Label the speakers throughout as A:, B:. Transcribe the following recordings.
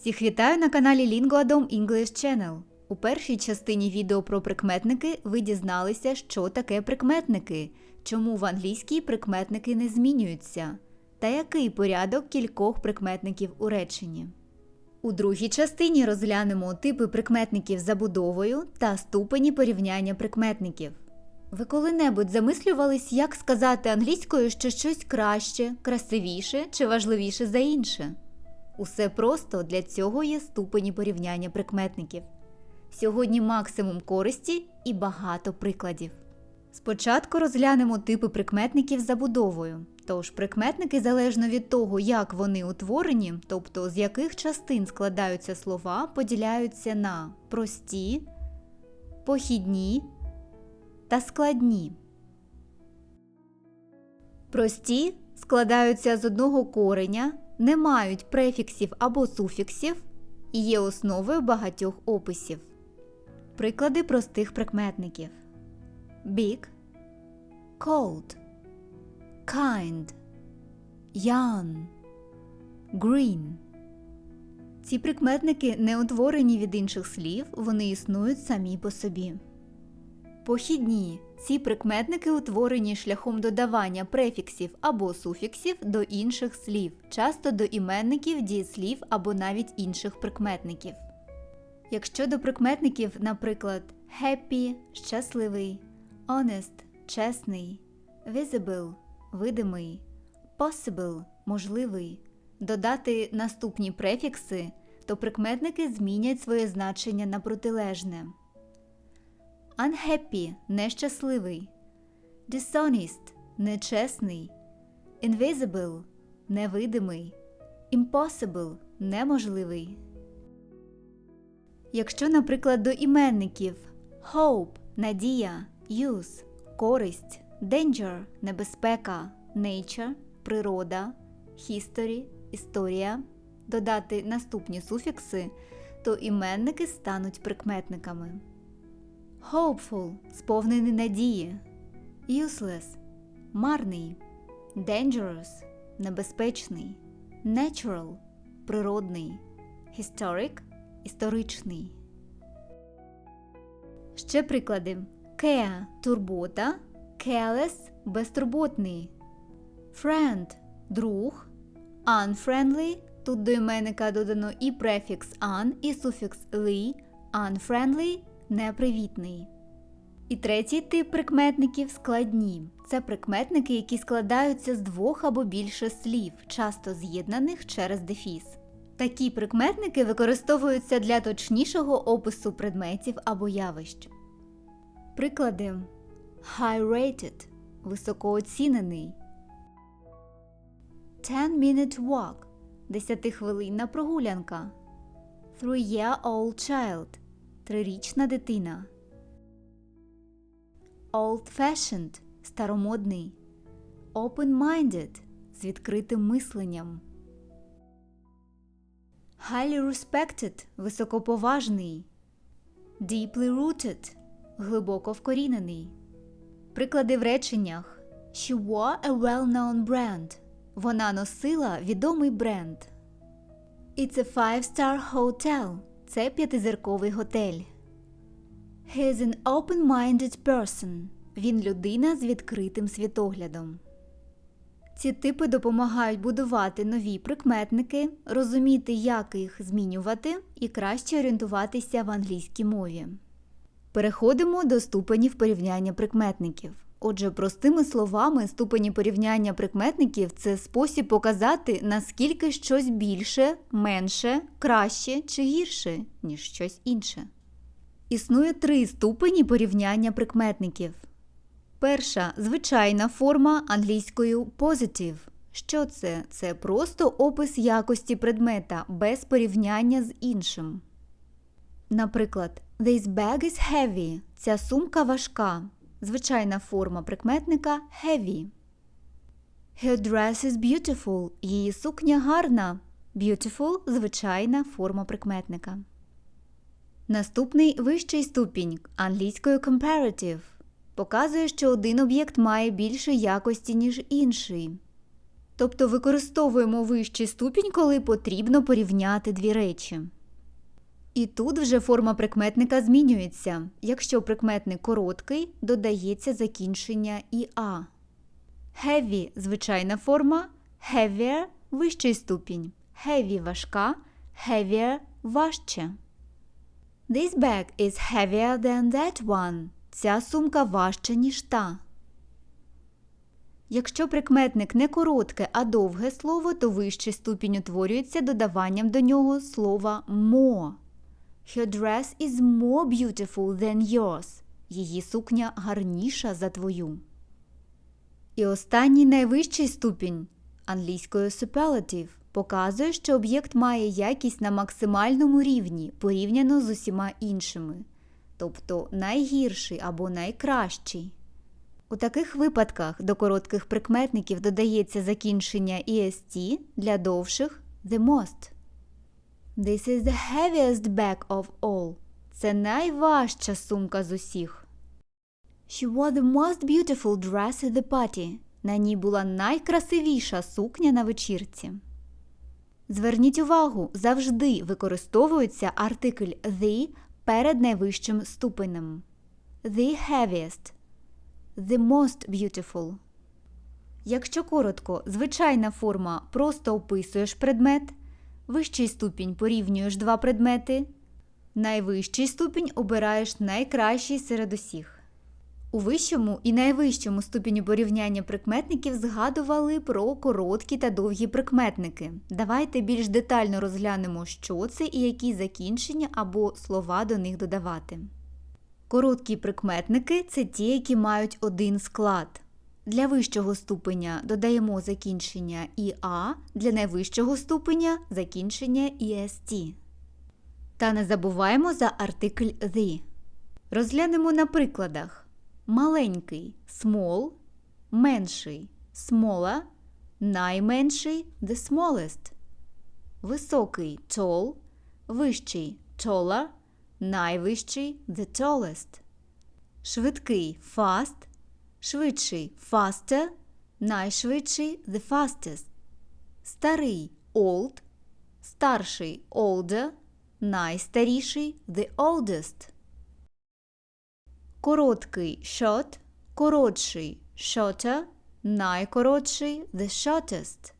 A: Всіх вітаю на каналі Lingoadom English Channel. У першій частині відео про прикметники ви дізналися, що таке прикметники, чому в англійській прикметники не змінюються, та який порядок кількох прикметників у реченні. У другій частині розглянемо типи прикметників за будовою та ступені порівняння прикметників. Ви коли-небудь замислювались, як сказати англійською, що щось краще, красивіше чи важливіше за інше? Усе просто для цього є ступені порівняння прикметників. Сьогодні максимум користі і багато прикладів. Спочатку розглянемо типи прикметників за будовою. Тож прикметники залежно від того, як вони утворені, тобто з яких частин складаються слова, поділяються на прості, похідні та складні. Прості складаються з одного кореня, не мають префіксів або суфіксів і є основою багатьох описів. Приклади простих прикметників: big, cold, kind, young, green. Ці прикметники не утворені від інших слів, вони існують самі по собі. Похідні ці прикметники утворені шляхом додавання префіксів або суфіксів до інших слів, часто до іменників, дієслів або навіть інших прикметників. Якщо до прикметників, наприклад, happy щасливий, honest чесний, visible видимий, possible можливий, додати наступні префікси, то прикметники змінять своє значення на протилежне. Unhappy – нещасливий, dishonest – нечесний, invisible – невидимий, impossible – неможливий. Якщо, наприклад, до іменників hope – надія, use – користь, danger – небезпека, nature – природа, history – історія, додати наступні суфікси, то іменники стануть прикметниками. Hopeful – сповнений надії, useless – марний, dangerous – небезпечний, natural – природний, historic – історичний. Ще приклади: care – турбота, careless – безтурботний, friend – друг, unfriendly – тут до іменника додано і префікс un, і суфікс ly, unfriendly – непривітний. І третій тип прикметників складні. Це прикметники, які складаються з двох або більше слів, часто з'єднаних через дефіс. Такі прикметники використовуються для точнішого опису предметів або явищ. Приклади high-rated – високооцінений, 10-minute walk – 10-хвилинна прогулянка, three-year-old child – трирічна дитина, old-fashioned – старомодний, open-minded – з відкритим мисленням. Highly respected – високоповажний, deeply rooted – глибоко вкорінений. Приклади в реченнях She wore a well-known brand. Вона носила відомий бренд. It's a five-star hotel. Це п'ятизірковий готель. He is an open-minded person. Він людина з відкритим світоглядом. Ці типи допомагають будувати нові прикметники, розуміти, як їх змінювати, і краще орієнтуватися в англійській мові. Переходимо до ступенів порівняння прикметників. Отже, простими словами, ступені порівняння прикметників це спосіб показати, наскільки щось більше, менше, краще чи гірше, ніж щось інше. Існує три ступені порівняння прикметників. Перша звичайна форма англійською positive. Що це? Це просто опис якості предмета без порівняння з іншим. Наприклад, This bag is heavy. Ця сумка важка. Звичайна форма прикметника heavy. Her dress is beautiful. Її сукня гарна. Beautiful звичайна форма прикметника. Наступний вищий ступінь англійською comparative показує, що один об'єкт має більше якості, ніж інший. Тобто використовуємо вищий ступінь, коли потрібно порівняти дві речі. І тут вже форма прикметника змінюється. Якщо прикметник короткий, додається закінчення «іа». Heavy – звичайна форма, heavier – вищий ступінь, heavy – важка, heavier – важче. This bag is heavier than that one. Ця сумка важча, ніж та. Якщо прикметник не коротке, а довге слово, то вищий ступінь утворюється додаванням до нього слова more. Her dress is more beautiful than yours. Її сукня гарніша за твою. І останній найвищий ступінь англійською superlative показує, що об'єкт має якість на максимальному рівні порівняно з усіма іншими, тобто найгірший або найкращий. У таких випадках до коротких прикметників додається закінчення «est» для довших the most. This is the heaviest bag of all. Це найважча сумка з усіх. She wore the most beautiful dress at the party. На ній була найкрасивіша сукня на вечірці. Зверніть увагу, завжди використовується артикль the перед найвищим ступенем. The heaviest. The most beautiful. Якщо коротко, звичайна форма просто описуєш предмет, вищий ступінь порівнюєш два предмети, найвищий ступінь обираєш найкращий серед усіх. У вищому і найвищому ступені порівняння прикметників згадували про короткі та довгі прикметники. Давайте більш детально розглянемо, що це і які закінчення або слова до них додавати. Короткі прикметники це ті, які мають один склад. Для вищого ступеня додаємо закінчення «іа», для найвищого ступеня закінчення «est». Та не забуваємо за артикль «the». Розглянемо на прикладах. Маленький small, менший smaller, найменший the smallest. Високий tall, вищий taller, найвищий the tallest. Швидкий fast, швидший faster, найшвидший the fastest. Старий old, старший older, найстаріший the oldest. Короткий short, коротший shorter, найкоротший the shortest.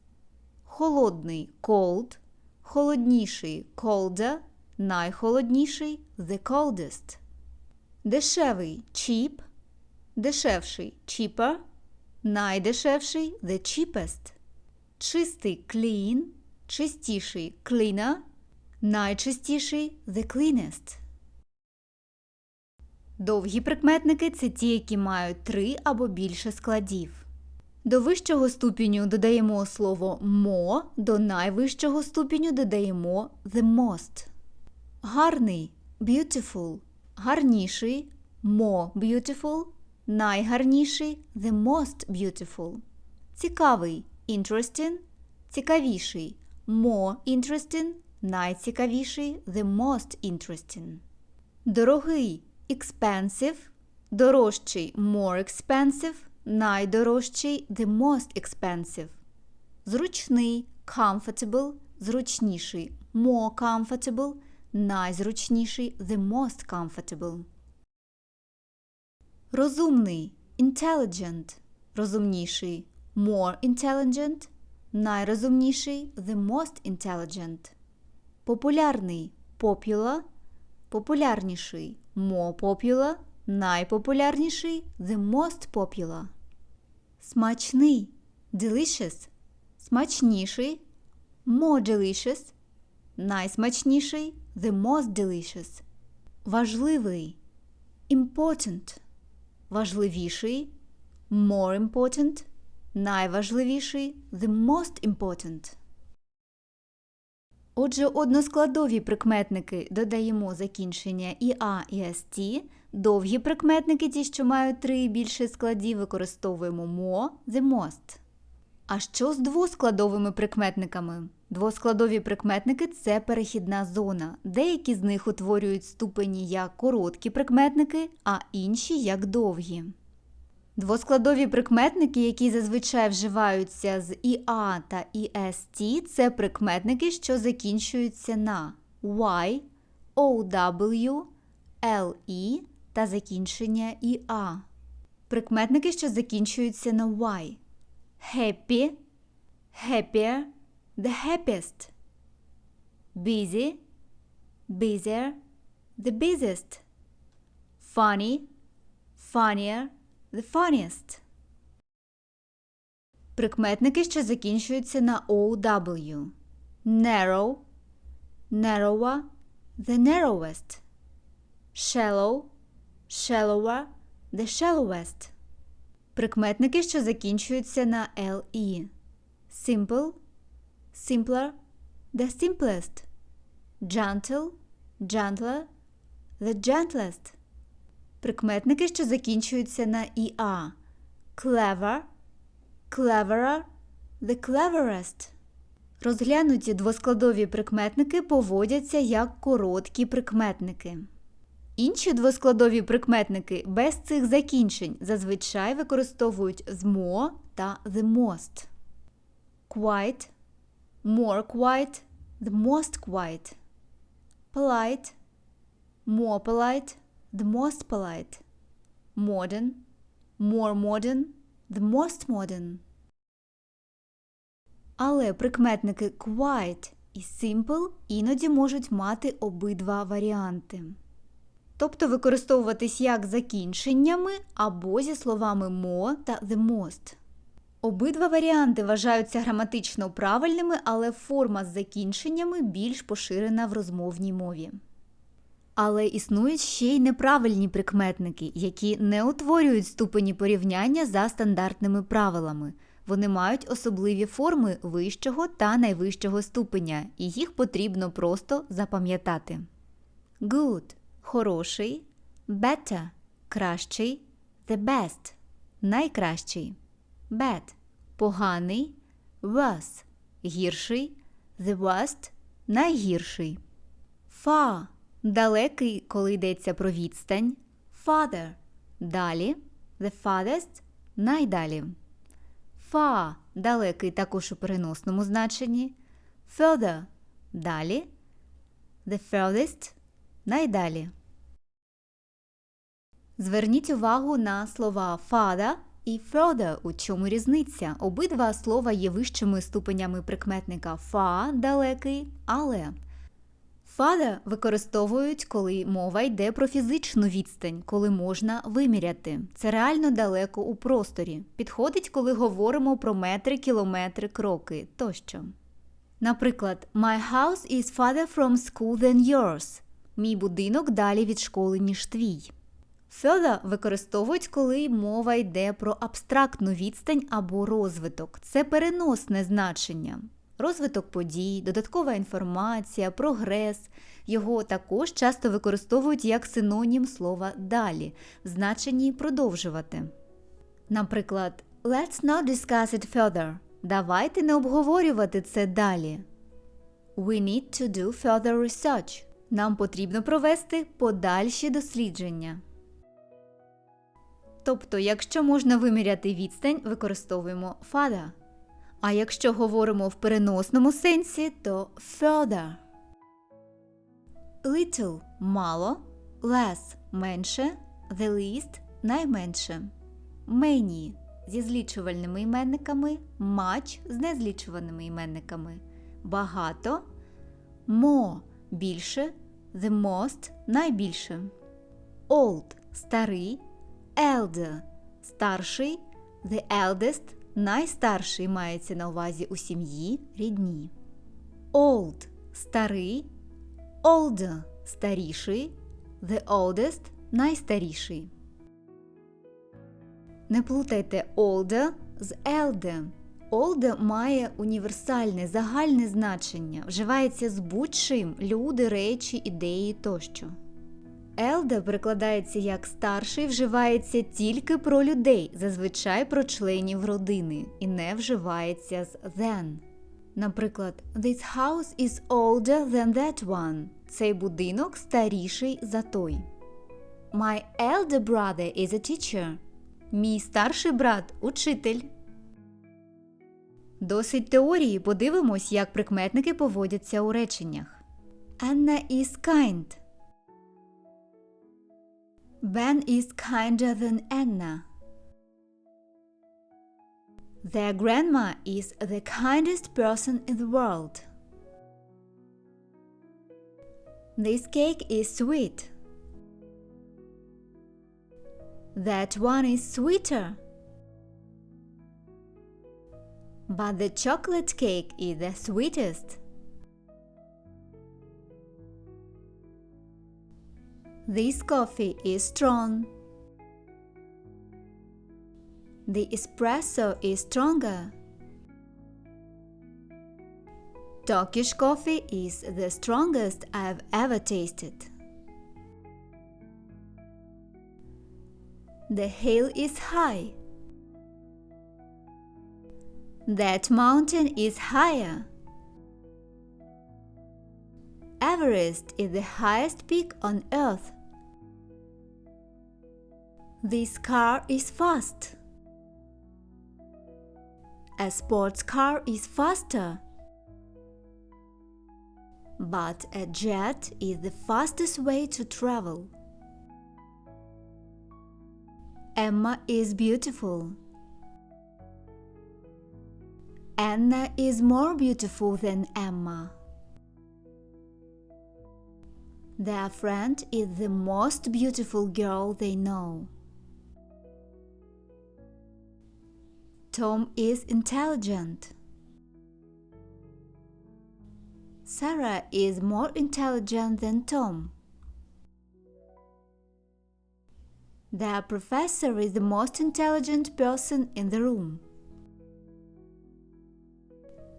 A: Холодний cold, холодніший colder, найхолодніший the coldest. Дешевий cheap, дешевший cheaper, найдешевший the cheapest. Чистий clean, чистіший cleaner, найчистіший the cleanest. Довгі прикметники це ті, які мають три або більше складів. До вищого ступеню додаємо слово more, до найвищого ступеню додаємо the most. Гарний beautiful, гарніший more beautiful, найгарніший the most beautiful. Цікавий interesting, цікавіший more interesting, найцікавіший the most interesting. Дорогий expensive, дорожчий more expensive, найдорожчий the most expensive. Зручний comfortable, зручніший more comfortable, найзручніший the most comfortable. Розумний intelligent, розумніший more intelligent, найрозумніший the most intelligent. Популярний popular, популярніший more popular, найпопулярніший the most popular. Смачний delicious, смачніший more delicious, найсмачніший the most delicious. Важливий important, важливіший more important, найважливіший the most important. Отже, односкладові прикметники додаємо закінчення «іа» і «st», довгі прикметники, ті, що мають три і більше складів, використовуємо «мо», «the most». А що з двоскладовими прикметниками? Двоскладові прикметники це перехідна зона. Деякі з них утворюють ступені як короткі прикметники, а інші як довгі. Двоскладові прикметники, які зазвичай вживаються з «іа» та «іст», це прикметники, що закінчуються на y, ow, le та закінчення «іа». Прикметники, що закінчуються на y. Happy, happier, the happiest. Busy, busier, the busiest. Funny, funnier, the funniest. Прикметники, що закінчуються на OW. Narrow, narrower, the narrowest. Shallow, shallower, the shallowest. Прикметники, що закінчуються на LE. Simple, simpler, the simplest. Gentle, gentler, the gentlest. Прикметники, що закінчуються на «іа». Clever, cleverer, the cleverest. Розглянуті двоскладові прикметники поводяться як короткі прикметники. Інші двоскладові прикметники без цих закінчень зазвичай використовують more та the most. Quite, more quite, the most quite. Polite, more polite, the most polite. Modern, more modern, the most modern. Але прикметники quite і simple іноді можуть мати обидва варіанти. Тобто використовуватись як закінченнями або зі словами more та the most. Обидва варіанти вважаються граматично правильними, але форма з закінченнями більш поширена в розмовній мові. Але існують ще й неправильні прикметники, які не утворюють ступені порівняння за стандартними правилами. Вони мають особливі форми вищого та найвищого ступеня, і їх потрібно просто запам'ятати. Good хороший, better кращий, the best найкращий, bad поганий, worse гірший, the worst найгірший. Far далекий, коли йдеться про відстань, father далі, the farthest найдалі. Far далекий також у переносному значенні, further далі, the furthest найдалі. Зверніть увагу на слова father і further, у чому різниця. Обидва слова є вищими ступенями прикметника far далекий, але Father використовують, коли мова йде про фізичну відстань, коли можна виміряти. Це реально далеко у просторі. Підходить, коли говоримо про метри, кілометри, кроки тощо. Наприклад, My house is farther from school than yours. Мій будинок далі від школи, ніж твій. Further використовують, коли мова йде про абстрактну відстань або розвиток. Це переносне значення. Розвиток подій, додаткова інформація, прогрес. Його також часто використовують як синонім слова далі, в значенні продовжувати. Наприклад, Let's not discuss it further. Давайте не обговорювати це далі. We need to do further research. Нам потрібно провести подальші дослідження. Тобто, якщо можна виміряти відстань, використовуємо фада. А якщо говоримо в переносному сенсі, то further. Little мало, less менше, the least найменше. Many зі злічувальними іменниками, much з незлічуваними іменниками. Багато, more більше, the most найбільше. Old старий, elder старший, the eldest найстарший мається на увазі у сім'ї рідні. Old старий, older старіший, the oldest найстаріший. Не плутайте older з elder. Older має універсальне загальне значення, вживається з будь-чим люди, речі, ідеї тощо. Елде перекладається як старший, вживається тільки про людей, зазвичай про членів родини, і не вживається з then. Наприклад, This house is older than that one. Цей будинок старіший за той. My elder brother is a teacher. Мій старший брат учитель. Досить теорії подивимось, як прикметники поводяться у реченнях. Anna is kind. Ben is kinder than Anna. Their grandma is the kindest person in the world. This cake is sweet. That one is sweeter. But the chocolate cake is the sweetest. This coffee is strong. The espresso is stronger. Turkish coffee is the strongest I've ever tasted. The hill is high. That mountain is higher. Everest is the highest peak on earth. This car is fast. A sports car is faster. But a jet is the fastest way to travel. Emma is beautiful. Anna is more beautiful than Emma. Their friend is the most beautiful girl they know. Tom is intelligent. Sarah is more intelligent than Tom. Their professor is the most intelligent person in the room.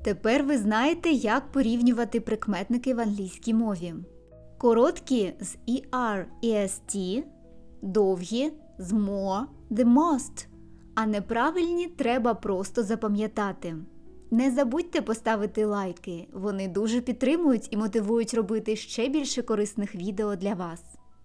A: Тепер ви знаєте, як порівнювати прикметники в англійській мові. Короткі з ER і ST, довгі з more, the most, а неправильні треба просто запам'ятати. Не забудьте поставити лайки, вони дуже підтримують і мотивують робити ще більше корисних відео для вас.